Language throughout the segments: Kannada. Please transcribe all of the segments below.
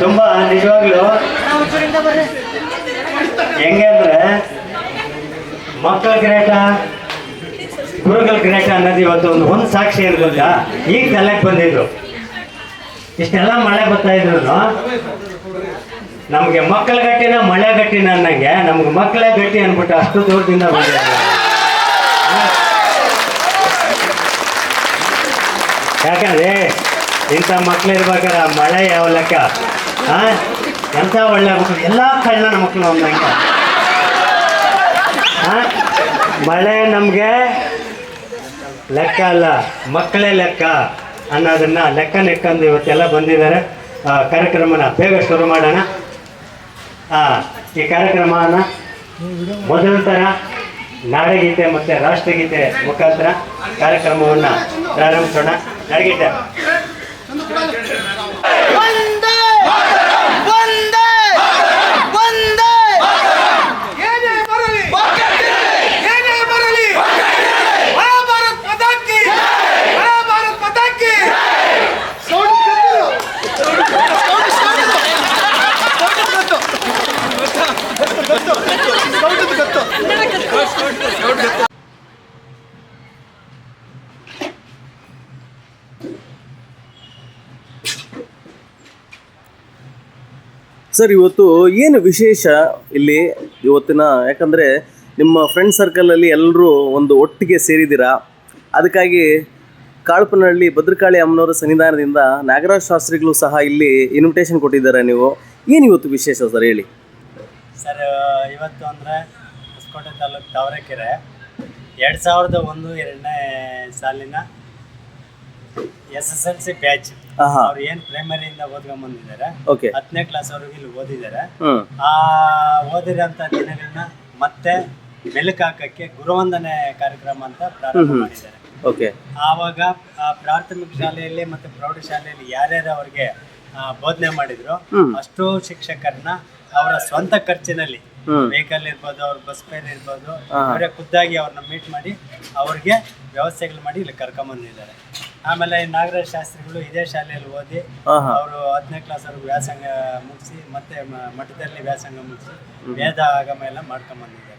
ತುಂಬಾ ನಿಜವಾಗ್ಲೂ. ಹೆಂಗೆ ಅಂದ್ರೆ ಮಕ್ಕಳ ಗ್ರೇಟ ಗುರುಗಳ ಗ್ರೇಟ ಅನ್ನೋದು ಇವತ್ತು ಒಂದು ಒಂದು ಸಾಕ್ಷಿ ಇರ್ಬೋದ ಈಗ ತಲೆಗೆ ಬಂದಿದ್ರು. ಇಷ್ಟೆಲ್ಲ ಮಳೆ ಬರ್ತಾ ಇದ್ರು ನಮಗೆ ಮಕ್ಕಳ ಗಟ್ಟಿನ ಮಳೆ ಗಟ್ಟಿನ ಅನ್ನಂಗೆ ನಮ್ಗೆ ಮಕ್ಕಳೇ ಗಟ್ಟಿ ಅನ್ಬಿಟ್ಟು ಅಷ್ಟು ದೂರದಿಂದ ಬಂದಿದೆ ಯಾಕಂದ್ರೆ ಇಂಥ ಮಕ್ಳು ಇರ್ಬೇಕಾದ್ರೆ ಮಳೆ ಯಾವ ಲೆಕ್ಕ? ಎಂಥ ಒಳ್ಳೆ ಮಕ್ಕಳು ಎಲ್ಲ ಕಳ್ಳ ಮಕ್ಕಳು ಒಂದಂಗೆ ಹಾಂ ಮಳೆ ನಮಗೆ ಲೆಕ್ಕ ಅಲ್ಲ, ಮಕ್ಕಳೇ ಲೆಕ್ಕ ಅನ್ನೋದನ್ನ ಲೆಕ್ಕ ನೆಕ್ಕಂದು ಇವತ್ತೆಲ್ಲ ಬಂದಿದ್ದಾರೆ. ಕಾರ್ಯಕ್ರಮನ ಬೇಗ ಶುರು ಮಾಡೋಣ. ಈ ಕಾರ್ಯಕ್ರಮನ ಮೊದಲ ಥರ ನಾಡಗೀತೆ ಮತ್ತು ರಾಷ್ಟ್ರಗೀತೆ ಮುಖಾಂತರ ಕಾರ್ಯಕ್ರಮವನ್ನು ಪ್ರಾರಂಭಿಸೋಣ. ನಾಡಗೀತೆ ಒಂದೇ ಒಂದೇ ಒಂದೇ ಏನೇ ಬರಲಿ ಏನೇ ಬರಲಿ ಮಹಾಭಾರತ್ ಪದಕ್ಕೆ ಮಹಾಭಾರತ್ ಪದಕ್ಕೆ ಸೌಂಡ್ ಸರ್, ಇವತ್ತು ಏನು ವಿಶೇಷ ಇಲ್ಲಿ ಇವತ್ತಿನ? ಯಾಕಂದರೆ ನಿಮ್ಮ ಫ್ರೆಂಡ್ ಸರ್ಕಲಲ್ಲಿ ಎಲ್ಲರೂ ಒಂದು ಒಟ್ಟಿಗೆ ಸೇರಿದ್ದೀರಾ? ಅದಕ್ಕಾಗಿ ಕಾಳ್ಪನಹಳ್ಳಿ ಭದ್ರಕಾಳಿ ಅಮ್ಮನವರ ಸನ್ನಿಧಾನದಿಂದ ನಾಗರಾಜ್ ಶಾಸ್ತ್ರಿಗಳು ಸಹ ಇಲ್ಲಿ ಇನ್ವಿಟೇಷನ್ ಕೊಟ್ಟಿದ್ದಾರೆ ನೀವು. ಏನು ಇವತ್ತು ವಿಶೇಷ ಸರ್, ಹೇಳಿ? ಸರ್ ಇವತ್ತು ಅಂದರೆ ಹೊಸಕೋಟೆ ತಾಲೂಕು ತಾವರೆಕೆರೆ. ಎರಡು ಸಾವಿರದ ಒಂದು ಎರಡನೇ ಸಾಲಿನ S S L C batch. ಅವ್ರು ಏನು ಪ್ರೈಮರಿಯಿಂದ ಓದ್ಕೊಂಡ್ ಬಂದಿದ್ದಾರೆ ಓಕೆ ಹತ್ತನೇ ಕ್ಲಾಸ್ ಅವ್ರಿಗೆ ಇಲ್ಲಿ ಓದಿದ್ದಾರೆ. ಆ ಓದಿರಂತ ದಿನಗಳನ್ನ ಮತ್ತೆ ಮೆಲುಕು ಹಾಕಕ್ಕೆ ಗುರುವಂದನೆ ಕಾರ್ಯಕ್ರಮ ಅಂತ ಪ್ರಾರಂಭ ಮಾಡಿದ್ದಾರೆ. ಓಕೆ ಆವಾಗ ಆ ಪ್ರಾಥಮಿಕ ಶಾಲೆಯಲ್ಲಿ ಮತ್ತೆ ಪ್ರೌಢಶಾಲೆಯಲ್ಲಿ ಯಾರ್ಯಾರು ಅವ್ರಿಗೆ ಆ, ಬೋಧನೆ ಮಾಡಿದ್ರು ಅಷ್ಟು ಶಿಕ್ಷಕರನ್ನ ಅವರ ಸ್ವಂತ ಖರ್ಚಿನಲ್ಲಿ. ವೆಹಿಕಲ್ ಇರ್ಬೋದು ಅವ್ರ ಬಸ್ ಫೇರ್ ಇರ್ಬೋದು. ಅವರೇ ಖುದ್ದಾಗಿ ಅವ್ರನ್ನ ಮೀಟ್ ಮಾಡಿ ಅವ್ರಿಗೆ ವ್ಯವಸ್ಥೆಗಳು ಮಾಡಿ ಇಲ್ಲಿ ಕರ್ಕೊಂಬಂದಿದ್ದಾರೆ. ಆಮೇಲೆ ನಾಗರಾಜ್ ಶಾಸ್ತ್ರಿಗಳು ಇದೇ ಶಾಲೆಯಲ್ಲಿ ಓದಿ ಅವರು ಹತ್ತನೇ ಕ್ಲಾಸ್ ಅವ್ರಿಗೆ ವ್ಯಾಸಂಗ ಮುಗಿಸಿ ಮತ್ತೆ ಮ- ಮಠದಲ್ಲಿ ವ್ಯಾಸಂಗ ಮುಗಿಸಿ ವೇದ ಆಗಮ ಎಲ್ಲ ಮಾಡ್ಕೊಂಡ್ ಬಂದಿದ್ದಾರೆ.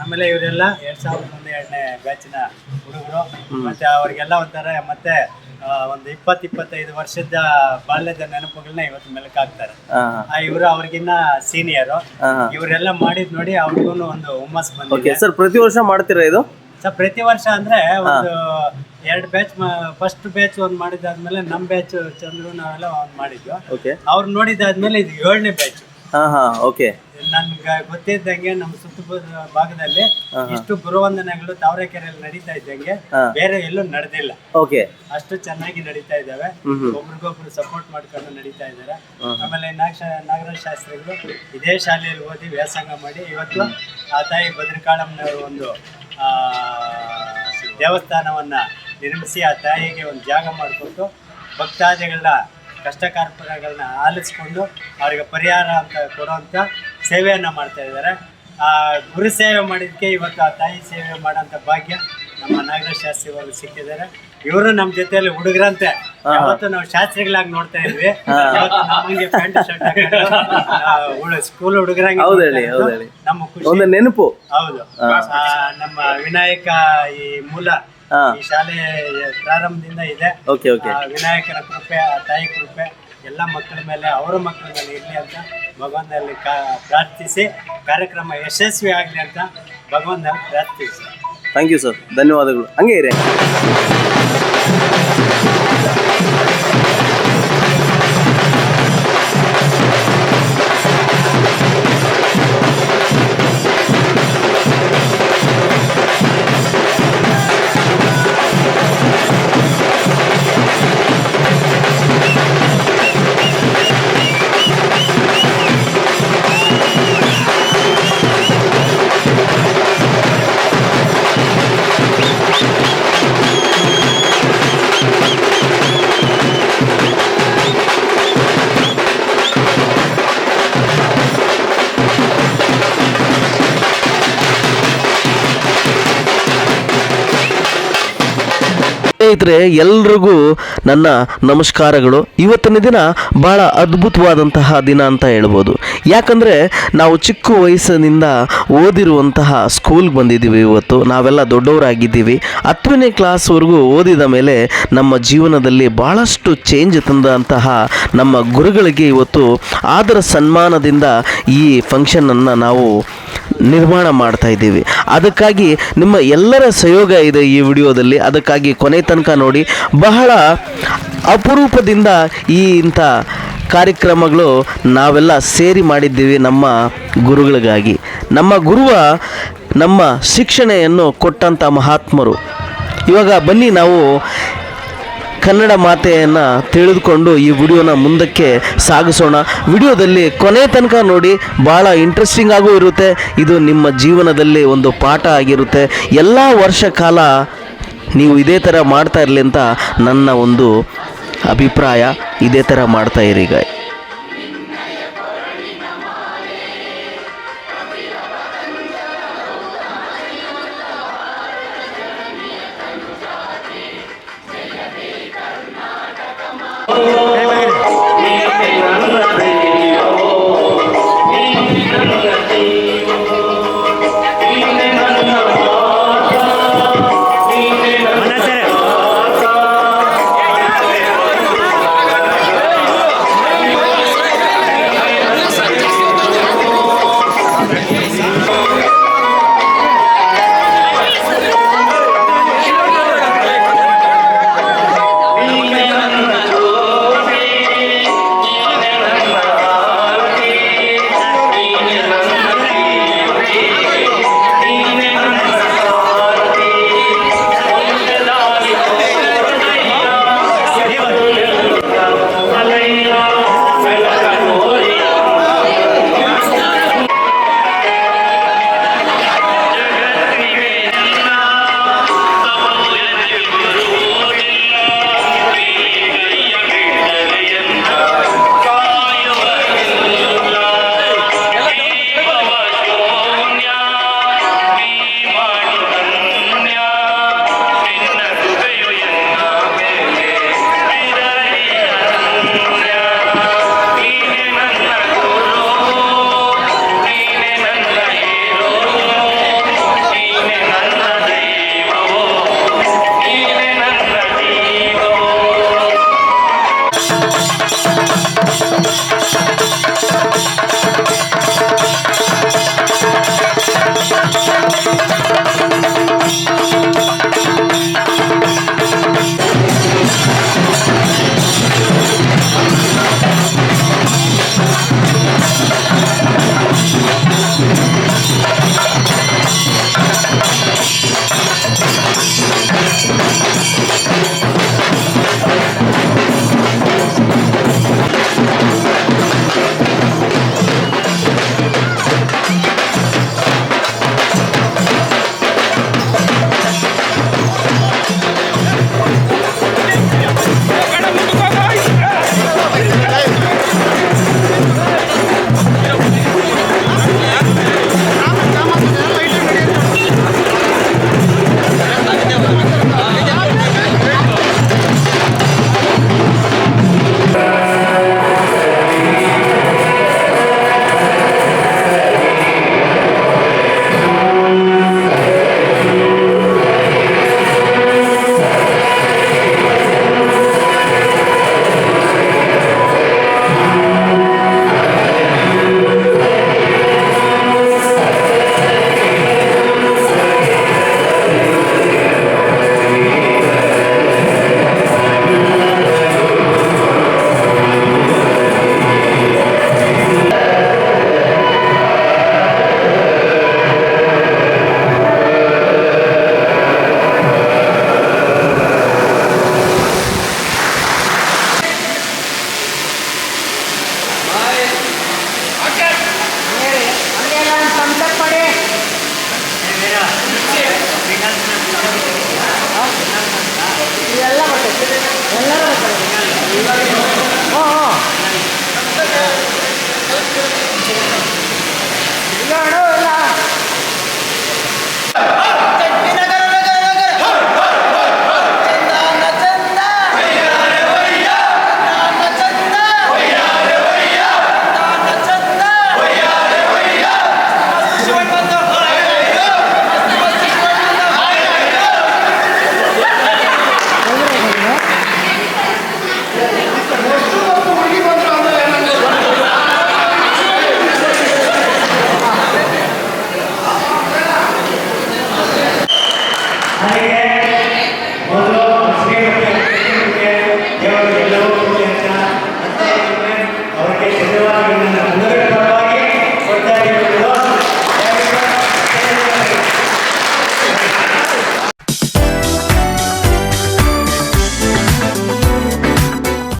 ಆಮೇಲೆ ಇವರೆಲ್ಲ ಎರಡ್ ಸಾವಿರದ ಒಂದು ಎರಡನೇ ಬ್ಯಾಚಿನ ಹುಡುಗರು. ಮತ್ತೆ ಅವ್ರಿಗೆಲ್ಲ ಒಂಥರ ಮತ್ತೆ ಆ, ಒಂದು ಇಪ್ಪತ್ ಇಪ್ಪತ್ತೈದು ವರ್ಷದ ಬಾಲ್ಯದ ನೆನಪುಗಳನ್ನ ಇವತ್ತು ಮೆಲುಕಾಗ್ತಾರೆ. ಆ ಇವರು ಅವ್ರಿಗಿನ್ನ ಸೀನಿಯರ್ ಇವರೆಲ್ಲ ಮಾಡಿದ್ ನೋಡಿ ಅವ್ರಿಗೂ ಒಂದು ಹುಮ್ಮಸ್ ಓಕೆ ಬಂದಿದೆ ಸರ್ ಪ್ರತಿ ವರ್ಷ ಮಾಡ್ತೀರಾ ಇದು? ಸರ್ ಪ್ರತಿ ವರ್ಷ ಅಂದ್ರೆ ಒಂದು ಎರಡು ಬ್ಯಾಚ್ ಫಸ್ಟ್ ಬ್ಯಾಚ್ ಒಂದು ಮಾಡಿದಾದ್ಮೇಲೆ ನಮ್ ಬ್ಯಾಚ್ ಚಂದ್ರು ನಾವೆಲ್ಲ ಮಾಡಿದ್ವಿ ಮಾಡಿದ್ವು. ಓಕೆ ಅವ್ರು ನೋಡಿದಾದ್ಮೇಲೆ ಇದು ಏಳನೇ ಬ್ಯಾಚ್ ಹಾ ಹಾಂ ಓಕೆ ನನ್ಗೆ ಗೊತ್ತಿದ್ದಂಗೆ ನಮ್ಮ ಸುತ್ತ ಭಾಗದಲ್ಲಿ ಇಷ್ಟು ಗುರುವಂದನೆಗಳು ತಾವರೆಕೆರೆಯಲ್ಲಿ ನಡೀತಾ ಇದ್ದಂಗೆ ಬೇರೆ ಎಲ್ಲೂ ನಡೆದಿಲ್ಲ. ಓಕೆ ಅಷ್ಟು ಚೆನ್ನಾಗಿ ನಡೀತಾ ಇದ್ದಾವೆ. ಒಬ್ರಿಗೊಬ್ರು ಸಪೋರ್ಟ್ ಮಾಡ್ಕೊಂಡು ನಡೀತಾ ಇದ್ದಾರೆ. ಆಮೇಲೆ ನಾಗ ನಾಗರಾಜ್ ಶಾಸ್ತ್ರಿಗಳು ಇದೇ ಶಾಲೆಯಲ್ಲಿ ಓದಿ ವ್ಯಾಸಂಗ ಮಾಡಿ ಇವತ್ತು ಆ ತಾಯಿ ಭದ್ರಕಾಳಮ್ಮನವರು ಒಂದು ಆ, ದೇವಸ್ಥಾನವನ್ನ ನಿರ್ಮಿಸಿ ಆ ತಾಯಿಗೆ ಒಂದು ಜಾಗ ಮಾಡಿಕೊಟ್ಟು ಭಕ್ತಾದಿಗಳನ್ನ ಕಷ್ಟ ಆಲಿಸ್ಕೊಂಡು ಅವರಿಗೆ ಪರಿಹಾರ ಅಂತ ಕೊಡುವಂಥ ಸೇವೆಯನ್ನು ಮಾಡ್ತಾ ಇದ್ದಾರೆ. ಆ ಗುರು ಸೇವೆ ಮಾಡಿದ್ದಕ್ಕೆ ಇವತ್ತು ಆ ತಾಯಿ ಸೇವೆ ಮಾಡೋಂಥ ಭಾಗ್ಯ ನಮ್ಮ ನಾಗರಾಜ್ ಶಾಸ್ತ್ರಿ ಅವರು ಸಿಕ್ಕಿದ್ದಾರೆ. ಇವರು ನಮ್ಮ ಜೊತೆಯಲ್ಲಿ ಹುಡುಗರಂತೆ. ಯಾವತ್ತು ನಾವು ಶಾಸ್ತ್ರಿಗಳಾಗಿ ನೋಡ್ತಾ ಇದ್ವಿ. ನಮಗೆ ಪ್ಯಾಂಟ್ ಶರ್ಟ್ ಸ್ಕೂಲ್ ಹುಡುಗರಂಗೆ. ನಮ್ಮ ಖುಷಿ. ನೆನಪು. ಹೌದು. ಆ, ನಮ್ಮ ವಿನಾಯಕ ಈ ಮೂಲ. ಈ ಶಾಲೆ ಪ್ರಾರಂಭದಿಂದ ಇದೆ. Okay okay. ವಿನಾಯಕನ ಕೃಪೆ ಆ ತಾಯಿ ಕೃಪೆ ಎಲ್ಲ ಮಕ್ಕಳ ಮೇಲೆ ಅವರ ಮಕ್ಕಳ ಮೇಲೆ ಇರಲಿ ಅಂತ ಭಗವಂತನಲ್ಲಿ ಕಾ ಪ್ರಾರ್ಥಿಸಿ ಕಾರ್ಯಕ್ರಮ ಯಶಸ್ವಿ ಆಗಲಿ ಅಂತ ಭಗವಂತನಲ್ಲಿ ಪ್ರಾರ್ಥಿಸಿ. ಥ್ಯಾಂಕ್ ಯು ಸರ್ ಧನ್ಯವಾದಗಳು. ಹಂಗೆ ಇರಿ. ಸ್ನೇಹಿತರೆ, ಎಲ್ರಿಗೂ ನನ್ನ ನಮಸ್ಕಾರಗಳು. ಇವತ್ತಿನ ದಿನ ಬಹಳ ಅದ್ಭುತವಾದಂತಹ ದಿನ ಅಂತ ಹೇಳ್ಬೋದು. ಯಾಕಂದರೆ ನಾವು ಚಿಕ್ಕ ವಯಸ್ಸಿನಿಂದ ಓದಿರುವಂತಹ ಸ್ಕೂಲ್ಗೆ ಬಂದಿದ್ದೀವಿ ಇವತ್ತು. ನಾವೆಲ್ಲ ದೊಡ್ಡವರಾಗಿದ್ದೀವಿ. ಹತ್ತನೇ ಕ್ಲಾಸ್ವರೆಗೂ ಓದಿದ ಮೇಲೆ ನಮ್ಮ ಜೀವನದಲ್ಲಿ ಭಾಳಷ್ಟು ಚೇಂಜ್ ತಂದಂತಹ ನಮ್ಮ ಗುರುಗಳಿಗೆ ಇವತ್ತು ಆದರ ಸನ್ಮಾನದಿಂದ ಈ ಫಂಕ್ಷನನ್ನು ನಾವು ನಿರ್ಮಾಣ ಮಾಡ್ತಾ ಇದ್ದೀವಿ. ಅದಕ್ಕಾಗಿ ನಿಮ್ಮ ಎಲ್ಲರ ಸಹಯೋಗ ಇದೆ ಈ ವಿಡಿಯೋದಲ್ಲಿ. ಅದಕ್ಕಾಗಿ ಕೊನೆ ತನಕ ನೋಡಿ ಬಹಳ ಅಪರೂಪದಿಂದ ಈ ಇಂಥ ಕಾರ್ಯಕ್ರಮಗಳು ನಾವೆಲ್ಲ ಸೇರಿ ಮಾಡಿದ್ದೀವಿ ನಮ್ಮ ಗುರುಗಳಿಗಾಗಿ. ನಮ್ಮ ಗುರುವ ನಮ್ಮ ಶಿಕ್ಷಣೆಯನ್ನು ಕೊಟ್ಟಂಥ ಮಹಾತ್ಮರು. ಇವಾಗ ಬನ್ನಿ ನಾವು ಕನ್ನಡ ಮಾತೆಯನ್ನು ತಿಳಿದುಕೊಂಡು ಈ ವಿಡಿಯೋನ ಮುಂದಕ್ಕೆ ಸಾಗಿಸೋಣ. ವಿಡಿಯೋದಲ್ಲಿ ಕೊನೆ ತನಕ ನೋಡಿ ಭಾಳ ಇಂಟ್ರೆಸ್ಟಿಂಗ್ ಆಗೂ ಇರುತ್ತೆ. ಇದು ನಿಮ್ಮ ಜೀವನದಲ್ಲಿ ಒಂದು ಪಾಠ ಆಗಿರುತ್ತೆ. ಎಲ್ಲ ವರ್ಷ ಕಾಲ ನೀವು ಇದೇ ಥರ ಮಾಡ್ತಾ ಇರಲಿ ಅಂತ ನನ್ನ ಒಂದು ಅಭಿಪ್ರಾಯ. ಇದೇ ಥರ ಮಾಡ್ತಾ ಇರಿ ಈಗ